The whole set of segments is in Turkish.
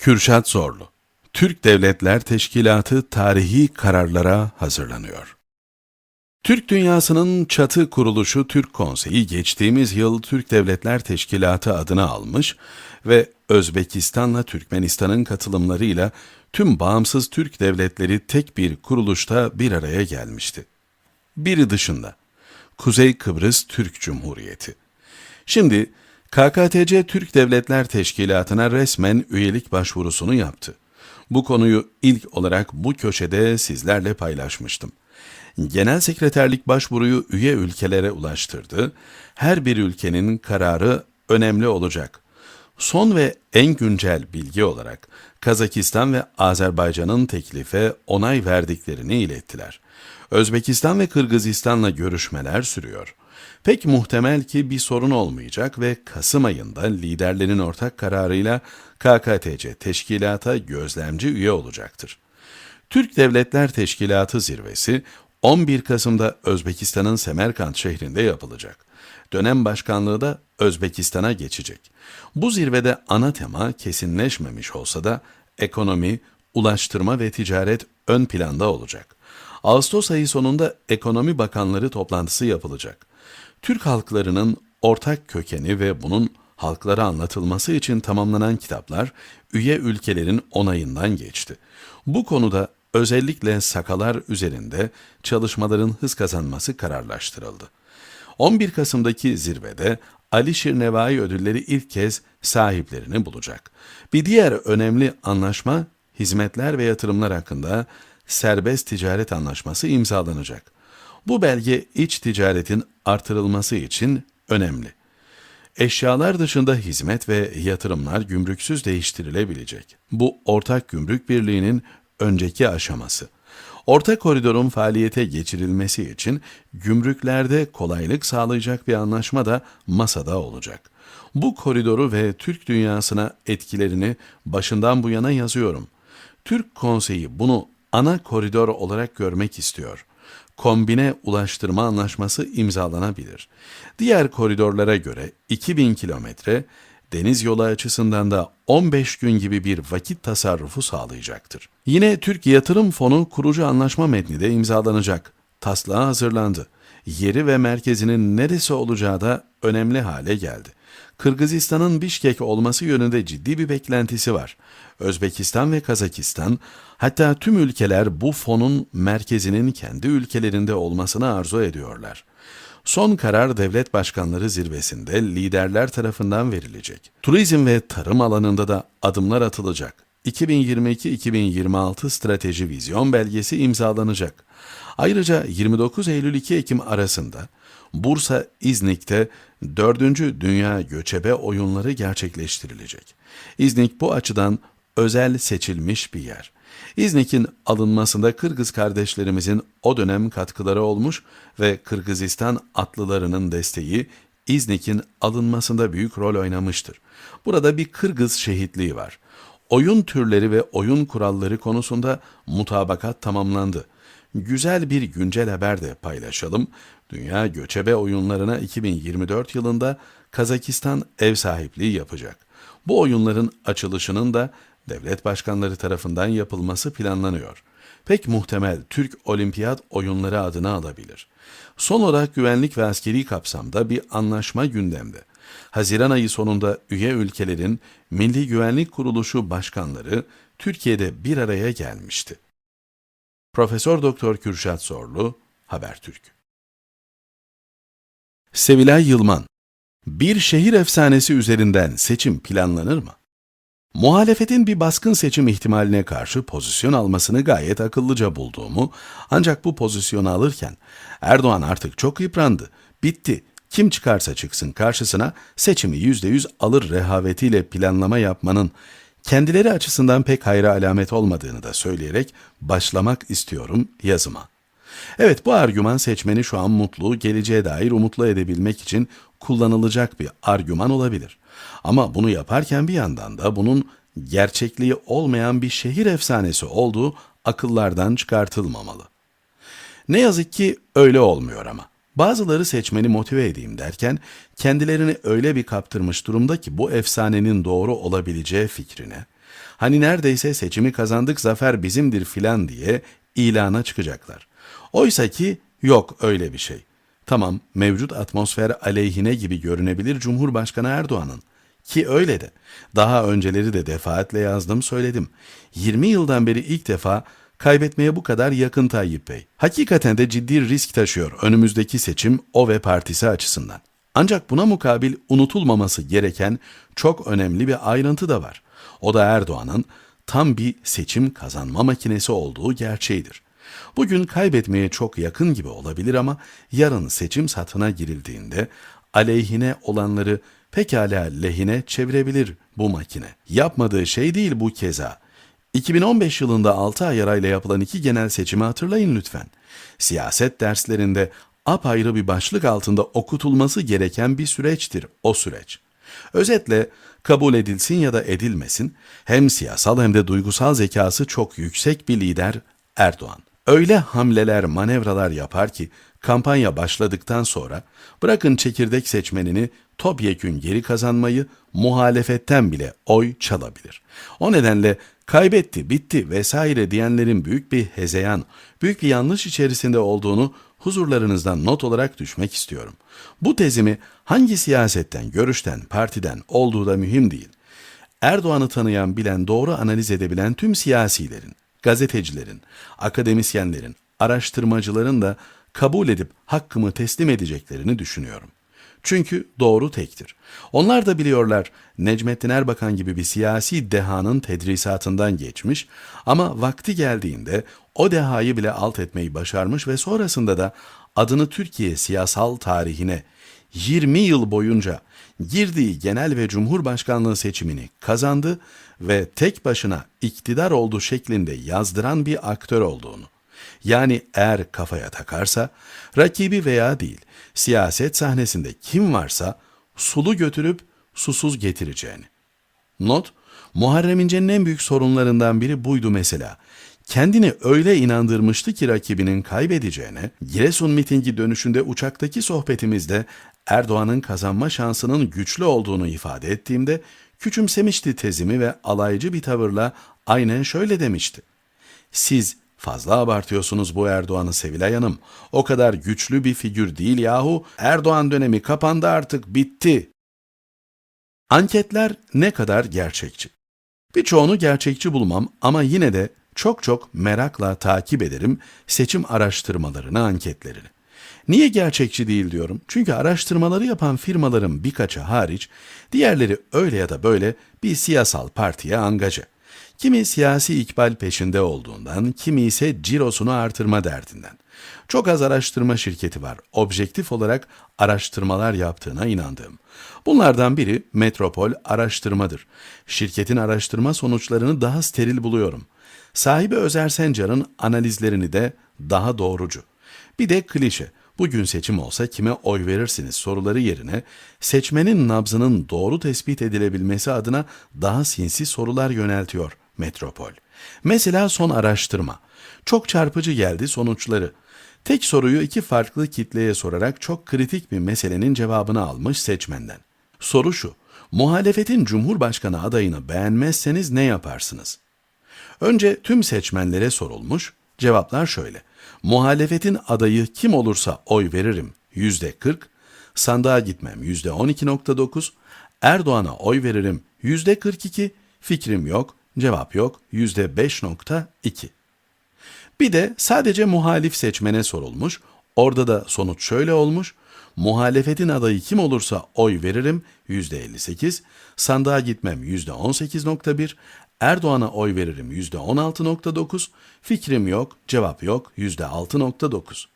Kürşat Zorlu Türk Devletler Teşkilatı tarihi kararlara hazırlanıyor. Türk dünyasının çatı kuruluşu Türk Konseyi geçtiğimiz yıl Türk Devletler Teşkilatı adını almış ve Özbekistan'la Türkmenistan'ın katılımlarıyla tüm bağımsız Türk devletleri tek bir kuruluşta bir araya gelmişti. Biri dışında Kuzey Kıbrıs Türk Cumhuriyeti. Şimdi KKTC Türk Devletler Teşkilatı'na resmen üyelik başvurusunu yaptı. Bu konuyu ilk olarak bu köşede sizlerle paylaşmıştım. Genel Sekreterlik başvuruyu üye ülkelere ulaştırdı. Her bir ülkenin kararı önemli olacak. Son ve en güncel bilgi olarak Kazakistan ve Azerbaycan'ın teklife onay verdiklerini ilettiler. Özbekistan ve Kırgızistan'la görüşmeler sürüyor. Pek muhtemel ki bir sorun olmayacak ve Kasım ayında liderlerin ortak kararıyla KKTC teşkilata gözlemci üye olacaktır. Türk Devletler Teşkilatı zirvesi 11 Kasım'da Özbekistan'ın Semerkant şehrinde yapılacak. Dönem başkanlığı da Özbekistan'a geçecek. Bu zirvede ana tema kesinleşmemiş olsa da ekonomi, ulaştırma ve ticaret ön planda olacak. Ağustos ayı sonunda ekonomi bakanları toplantısı yapılacak. Türk halklarının ortak kökeni ve bunun halklara anlatılması için tamamlanan kitaplar üye ülkelerin onayından geçti. Bu konuda özellikle sakalar üzerinde çalışmaların hız kazanması kararlaştırıldı. 11 Kasım'daki zirvede Ali Şirnevai ödülleri ilk kez sahiplerini bulacak. Bir diğer önemli anlaşma hizmetler ve yatırımlar hakkında serbest ticaret anlaşması imzalanacak. Bu belge iç ticaretin artırılması için önemli. Eşyalar dışında hizmet ve yatırımlar gümrüksüz değiştirilebilecek. Bu ortak gümrük birliğinin önceki aşaması. Orta koridorun faaliyete geçirilmesi için gümrüklerde kolaylık sağlayacak bir anlaşma da masada olacak. Bu koridoru ve Türk dünyasına etkilerini başından bu yana yazıyorum. Türk Konseyi bunu ana koridor olarak görmek istiyor. Kombine ulaştırma anlaşması imzalanabilir. Diğer koridorlara göre 2000 kilometre, deniz yolu açısından da 15 gün gibi bir vakit tasarrufu sağlayacaktır. Yine Türk Yatırım Fonu kurucu anlaşma metni de imzalanacak. Taslağı hazırlandı. Yeri ve merkezinin neresi olacağı da önemli hale geldi. Kırgızistan'ın Bişkek olması yönünde ciddi bir beklentisi var. Özbekistan ve Kazakistan, hatta tüm ülkeler bu fonun merkezinin kendi ülkelerinde olmasını arzu ediyorlar. Son karar devlet başkanları zirvesinde liderler tarafından verilecek. Turizm ve tarım alanında da adımlar atılacak. 2022-2026 strateji vizyon belgesi imzalanacak. Ayrıca 29 Eylül-2 Ekim arasında Bursa İznik'te 4. Dünya Göçebe Oyunları gerçekleştirilecek. İznik bu açıdan özel seçilmiş bir yer. İznik'in alınmasında Kırgız kardeşlerimizin o dönem katkıları olmuş ve Kırgızistan atlılarının desteği İznik'in alınmasında büyük rol oynamıştır. Burada bir Kırgız şehitliği var. Oyun türleri ve oyun kuralları konusunda mutabakat tamamlandı. Güzel bir güncel haber de paylaşalım. Dünya Göçebe Oyunlarına 2024 yılında Kazakistan ev sahipliği yapacak. Bu oyunların açılışının da devlet başkanları tarafından yapılması planlanıyor. Pek muhtemel Türk Olimpiyat Oyunları adını alabilir. Son olarak güvenlik ve askeri kapsamda bir anlaşma gündemde. Haziran ayı sonunda üye ülkelerin Milli Güvenlik Kuruluşu başkanları Türkiye'de bir araya gelmişti. Profesör Doktor Kürşat Zorlu, Habertürk. Sevilay Yılman, bir şehir efsanesi üzerinden seçim planlanır mı? Muhalefetin bir baskın seçim ihtimaline karşı pozisyon almasını gayet akıllıca bulduğumu, ancak bu pozisyonu alırken Erdoğan artık çok yıprandı, bitti, kim çıkarsa çıksın karşısına seçimi yüzde yüz alır rehavetiyle planlama yapmanın kendileri açısından pek hayra alamet olmadığını da söyleyerek başlamak istiyorum yazıma. Evet bu argüman seçmeni şu an mutlu, geleceğe dair umutlu edebilmek için kullanılacak bir argüman olabilir. Ama bunu yaparken bir yandan da bunun gerçekliği olmayan bir şehir efsanesi olduğu akıllardan çıkartılmamalı. Ne yazık ki öyle olmuyor ama. Bazıları seçmeni motive edeyim derken kendilerini öyle bir kaptırmış durumda ki bu efsanenin doğru olabileceği fikrine, Hani neredeyse seçimi kazandık zafer bizimdir filan diye ilana çıkacaklar. Oysa ki yok öyle bir şey. Tamam mevcut atmosfer aleyhine gibi görünebilir Cumhurbaşkanı Erdoğan'ın. Ki öyle de. Daha önceleri de defaatle yazdım söyledim. 20 yıldan beri ilk defa kaybetmeye bu kadar yakın Tayyip Bey. Hakikaten de ciddi risk taşıyor önümüzdeki seçim o ve partisi açısından. Ancak buna mukabil unutulmaması gereken çok önemli bir ayrıntı da var. O da Erdoğan'ın tam bir seçim kazanma makinesi olduğu gerçeğidir. Bugün kaybetmeye çok yakın gibi olabilir ama yarın seçim satına girildiğinde aleyhine olanları pekala lehine çevirebilir bu makine. Yapmadığı şey değil bu keza. 2015 yılında 6 ay arayla yapılan iki genel seçimi hatırlayın lütfen. Siyaset derslerinde apayrı bir başlık altında okutulması gereken bir süreçtir o süreç. Özetle kabul edilsin ya da edilmesin hem siyasal hem de duygusal zekası çok yüksek bir lider Erdoğan. Öyle hamleler, manevralar yapar ki kampanya başladıktan sonra bırakın çekirdek seçmenini topyekün geri kazanmayı muhalefetten bile oy çalabilir. O nedenle kaybetti, bitti vesaire diyenlerin büyük bir hezeyan, büyük bir yanlış içerisinde olduğunu huzurlarınızdan not olarak düşmek istiyorum. Bu tezimi hangi siyasetten, görüşten, partiden olduğu da mühim değil. Erdoğan'ı tanıyan, bilen, doğru analiz edebilen tüm siyasilerin, gazetecilerin, akademisyenlerin, araştırmacıların da kabul edip hakkımı teslim edeceklerini düşünüyorum. Çünkü doğru tektir. Onlar da biliyorlar Necmettin Erbakan gibi bir siyasi dehanın tedrisatından geçmiş ama vakti geldiğinde o dehayı bile alt etmeyi başarmış ve sonrasında da adını Türkiye siyasal tarihine 20 yıl boyunca girdiği genel ve cumhurbaşkanlığı seçimini kazandı ve tek başına iktidar oldu şeklinde yazdıran bir aktör olduğunu. Yani eğer kafaya takarsa rakibi veya değil siyaset sahnesinde kim varsa sulu götürüp susuz getireceğini. Not, Muharrem İnce'nin en büyük sorunlarından biri buydu mesela. Kendini öyle inandırmıştı ki rakibinin kaybedeceğine, Giresun mitingi dönüşünde uçaktaki sohbetimizde Erdoğan'ın kazanma şansının güçlü olduğunu ifade ettiğimde küçümsemişti tezimi ve alaycı bir tavırla aynen şöyle demişti. Siz Fazla abartıyorsunuz bu Erdoğan'ı Sevilay Hanım. O kadar güçlü bir figür değil yahu. Erdoğan dönemi kapandı artık bitti. Anketler ne kadar gerçekçi? Birçoğunu gerçekçi bulmam ama yine de çok çok merakla takip ederim seçim araştırmalarını, anketlerini. Niye gerçekçi değil diyorum? Çünkü araştırmaları yapan firmaların birkaçı hariç diğerleri öyle ya da böyle bir siyasal partiye angaje. Kimi siyasi ikbal peşinde olduğundan, kimi ise cirosunu artırma derdinden. Çok az araştırma şirketi var. Objektif olarak araştırmalar yaptığına inandığım. Bunlardan biri Metropol Araştırmadır. Şirketin araştırma sonuçlarını daha steril buluyorum. Sahibi Özer Sencar'ın analizlerini de daha doğrucu. Bir de klişe. Bugün seçim olsa kime oy verirsiniz soruları yerine seçmenin nabzının doğru tespit edilebilmesi adına daha sinsi sorular yöneltiyor metropol. Mesela son araştırma. Çok çarpıcı geldi sonuçları. Tek soruyu iki farklı kitleye sorarak çok kritik bir meselenin cevabını almış seçmenden. Soru şu, muhalefetin cumhurbaşkanı adayını beğenmezseniz ne yaparsınız? Önce tüm seçmenlere sorulmuş, cevaplar şöyle. Muhalefetin adayı kim olursa oy veririm yüzde 40, sandığa gitmem yüzde 12.9, Erdoğan'a oy veririm yüzde 42, fikrim yok Cevap yok. %5.2. Bir de sadece muhalif seçmene sorulmuş. Orada da sonuç şöyle olmuş. Muhalefetin adayı kim olursa oy veririm %58, sandığa gitmem %18.1, Erdoğan'a oy veririm %16.9, fikrim yok, cevap yok %6.9.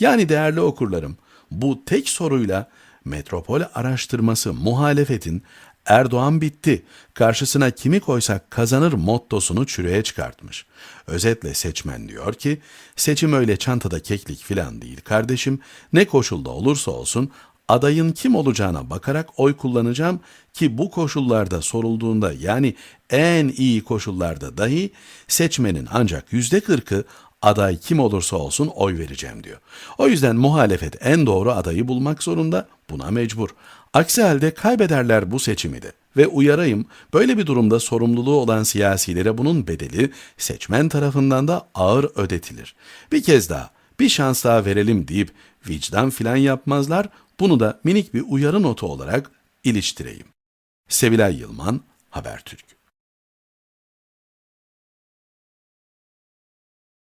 Yani değerli okurlarım, bu tek soruyla metropol araştırması muhalefetin Erdoğan bitti, karşısına kimi koysak kazanır mottosunu çürüye çıkartmış. Özetle seçmen diyor ki, seçim öyle çantada keklik filan değil kardeşim, ne koşulda olursa olsun adayın kim olacağına bakarak oy kullanacağım ki bu koşullarda sorulduğunda yani en iyi koşullarda dahi seçmenin ancak yüzde kırkı aday kim olursa olsun oy vereceğim diyor. O yüzden muhalefet en doğru adayı bulmak zorunda, buna mecbur. Aksi halde kaybederler bu seçimi de Ve uyarayım, böyle bir durumda sorumluluğu olan siyasilere bunun bedeli seçmen tarafından da ağır ödetilir. Bir kez daha, bir şans daha verelim deyip vicdan filan yapmazlar, bunu da minik bir uyarı notu olarak iliştireyim. Sevilay Yılman, Habertürk